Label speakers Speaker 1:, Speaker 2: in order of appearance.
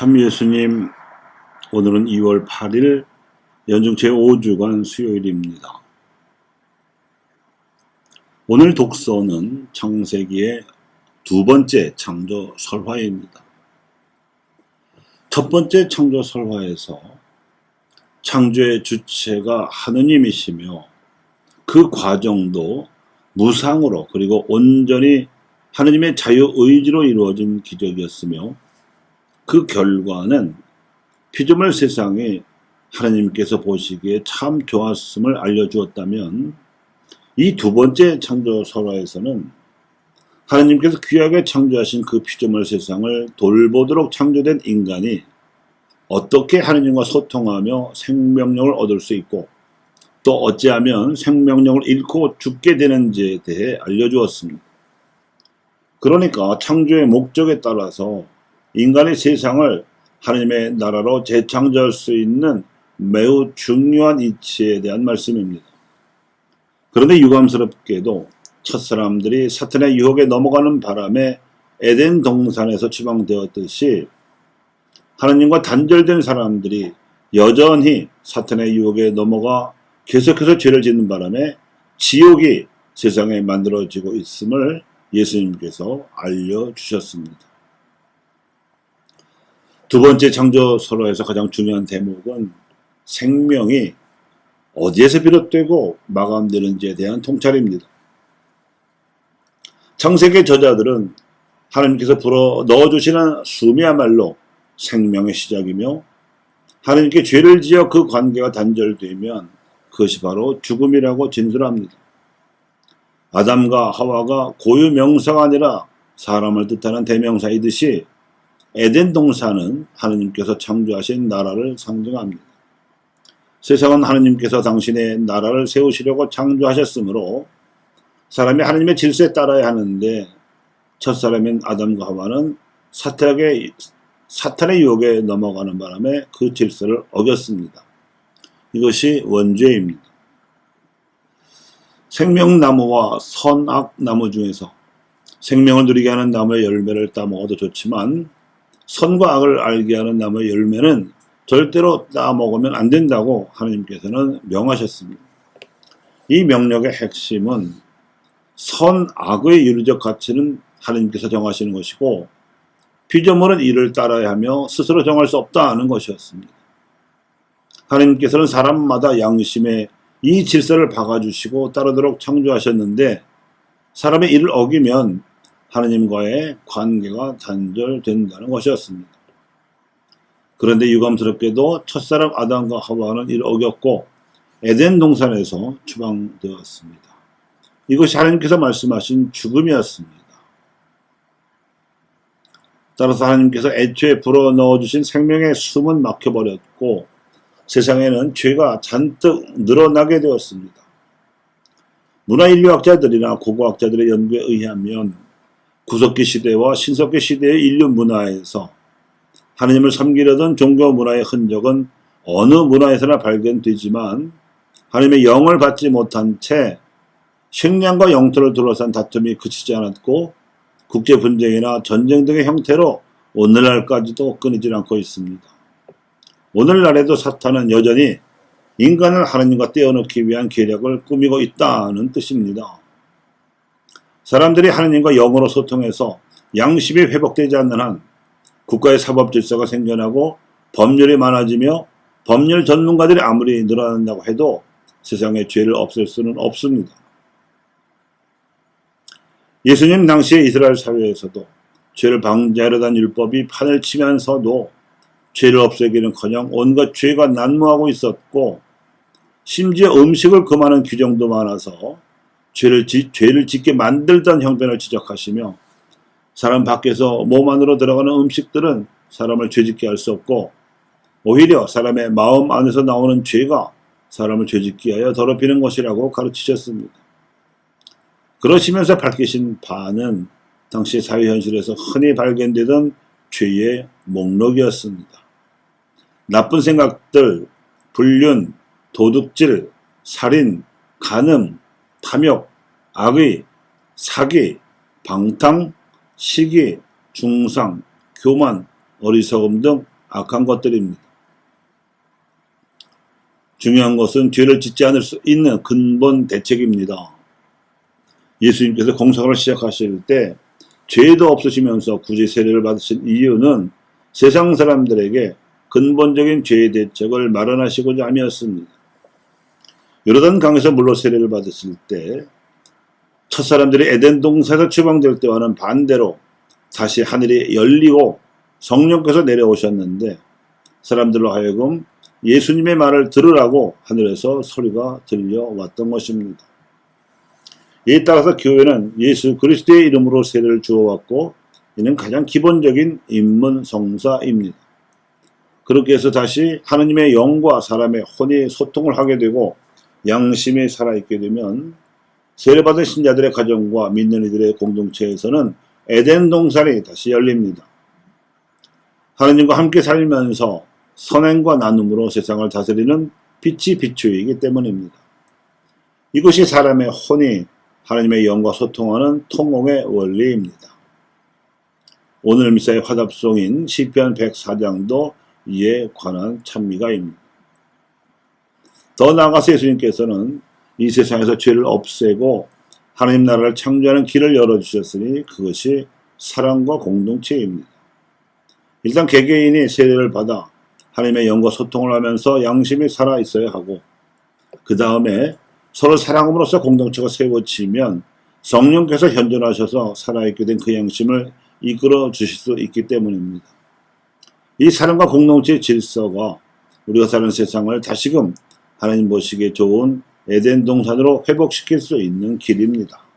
Speaker 1: 참 예수님, 오늘은 2월 8일 연중 제5주간 수요일입니다. 오늘 독서는 창세기의 두 번째 창조 설화입니다. 첫 번째 창조 설화에서 창조의 주체가 하느님이시며 그 과정도 무상으로 그리고 온전히 하느님의 자유 의지로 이루어진 기적이었으며 그 결과는 피조물 세상에 하나님께서 보시기에 참 좋았음을 알려주었다면 이 두 번째 창조 설화에서는 하나님께서 귀하게 창조하신 그 피조물 세상을 돌보도록 창조된 인간이 어떻게 하나님과 소통하며 생명력을 얻을 수 있고 또 어찌하면 생명력을 잃고 죽게 되는지에 대해 알려주었습니다. 그러니까 창조의 목적에 따라서 인간의 세상을 하나님의 나라로 재창조할 수 있는 매우 중요한 이치에 대한 말씀입니다. 그런데 유감스럽게도 첫 사람들이 사탄의 유혹에 넘어가는 바람에 에덴 동산에서 추방되었듯이 하나님과 단절된 사람들이 여전히 사탄의 유혹에 넘어가 계속해서 죄를 짓는 바람에 지옥이 세상에 만들어지고 있음을 예수님께서 알려주셨습니다. 두 번째 창조 설화에서 가장 중요한 대목은 생명이 어디에서 비롯되고 마감되는지에 대한 통찰입니다. 창세기 저자들은 하나님께서 불어 넣어주시는 숨이야말로 생명의 시작이며 하나님께 죄를 지어 그 관계가 단절되면 그것이 바로 죽음이라고 진술합니다. 아담과 하와가 고유 명사가 아니라 사람을 뜻하는 대명사이듯이 에덴 동산은 하느님께서 창조하신 나라를 상징합니다. 세상은 하느님께서 당신의 나라를 세우시려고 창조하셨으므로 사람이 하느님의 질서에 따라야 하는데 첫 사람인 아담과 하와는 사탄의, 사탄의 유혹에 넘어가는 바람에 그 질서를 어겼습니다. 이것이 원죄입니다. 생명나무와 선악나무 중에서 생명을 누리게 하는 나무의 열매를 따 먹어도 좋지만 선과 악을 알게 하는 나무의 열매는 절대로 따 먹으면 안 된다고 하나님께서는 명하셨습니다. 이 명령의 핵심은 선악의 윤리적 가치는 하나님께서 정하시는 것이고 피조물은 이를 따라야 하며 스스로 정할 수 없다는 것이었습니다. 하나님께서는 사람마다 양심의 이 질서를 박아주시고 따르도록 창조하셨는데 사람의 이를 어기면 하나님과의 관계가 단절된다는 것이었습니다. 그런데 유감스럽게도 첫사람 아담과 하와는 이를 어겼고 에덴 동산에서 추방되었습니다. 이것이 하나님께서 말씀하신 죽음이었습니다. 따라서 하나님께서 애초에 불어 넣어주신 생명의 숨은 막혀버렸고 세상에는 죄가 잔뜩 늘어나게 되었습니다. 문화인류학자들이나 고고학자들의 연구에 의하면 구석기 시대와 신석기 시대의 인류 문화에서 하느님을 섬기려던 종교 문화의 흔적은 어느 문화에서나 발견되지만 하나님의 영을 받지 못한 채 식량과 영토를 둘러싼 다툼이 그치지 않았고 국제 분쟁이나 전쟁 등의 형태로 오늘날까지도 끊이질 않고 있습니다. 오늘날에도 사탄은 여전히 인간을 하나님과 떼어놓기 위한 계략을 꾸미고 있다는 뜻입니다. 사람들이 하나님과 영으로 소통해서 양심이 회복되지 않는 한 국가의 사법 질서가 생겨나고 법률이 많아지며 법률 전문가들이 아무리 늘어난다고 해도 세상의 죄를 없앨 수는 없습니다. 예수님 당시의 이스라엘 사회에서도 죄를 방지하려던 율법이 판을 치면서도 죄를 없애기는커녕 온갖 죄가 난무하고 있었고 심지어 음식을 금하는 규정도 많아서 죄를, 지, 죄를 짓게 만들던 형편을 지적하시며 사람 밖에서 몸 안으로 들어가는 음식들은 사람을 죄짓게 할 수 없고 오히려 사람의 마음 안에서 나오는 죄가 사람을 죄짓게 하여 더럽히는 것이라고 가르치셨습니다. 그러시면서 밝히신 바는 당시 사회 현실에서 흔히 발견되던 죄의 목록이었습니다. 나쁜 생각들, 불륜, 도둑질, 살인, 간음, 탐욕, 악의, 사기, 방탕, 시기, 중상, 교만, 어리석음 등 악한 것들입니다. 중요한 것은 죄를 짓지 않을 수 있는 근본 대책입니다. 예수님께서 공사를 시작하실 때 죄도 없으시면서 굳이 세례를 받으신 이유는 세상 사람들에게 근본적인 죄의 대책을 마련하시고자 함이었습니다. 요르단 강에서 물로 세례를 받았을 때 첫 사람들이 에덴 동산에서 추방될 때와는 반대로 다시 하늘이 열리고 성령께서 내려오셨는데 사람들로 하여금 예수님의 말을 들으라고 하늘에서 소리가 들려왔던 것입니다. 이에 따라서 교회는 예수 그리스도의 이름으로 세례를 주어왔고 이는 가장 기본적인 인문 성사입니다. 그렇게 해서 다시 하느님의 영과 사람의 혼이 소통을 하게 되고 양심이 살아있게 되면 세례받은 신자들의 가정과 믿는 이들의 공동체에서는 에덴 동산이 다시 열립니다. 하느님과 함께 살면서 선행과 나눔으로 세상을 다스리는 빛이 비추이기 때문입니다. 이것이 사람의 혼이 하나님의 영과 소통하는 통용의 원리입니다. 오늘 미사의 화답송인 시편 104장도 이에 관한 찬미가입니다. 더 나아가서 예수님께서는 이 세상에서 죄를 없애고 하나님 나라를 창조하는 길을 열어주셨으니 그것이 사랑과 공동체입니다. 일단 개개인이 세례를 받아 하나님의 영과 소통을 하면서 양심이 살아 있어야 하고 그 다음에 서로 사랑함으로써 공동체가 세워지면 성령께서 현존하셔서 살아있게 된 그 양심을 이끌어 주실 수 있기 때문입니다. 이 사랑과 공동체의 질서가 우리가 사는 세상을 다시금 하나님 보시기에 좋은 에덴 동산으로 회복시킬 수 있는 길입니다.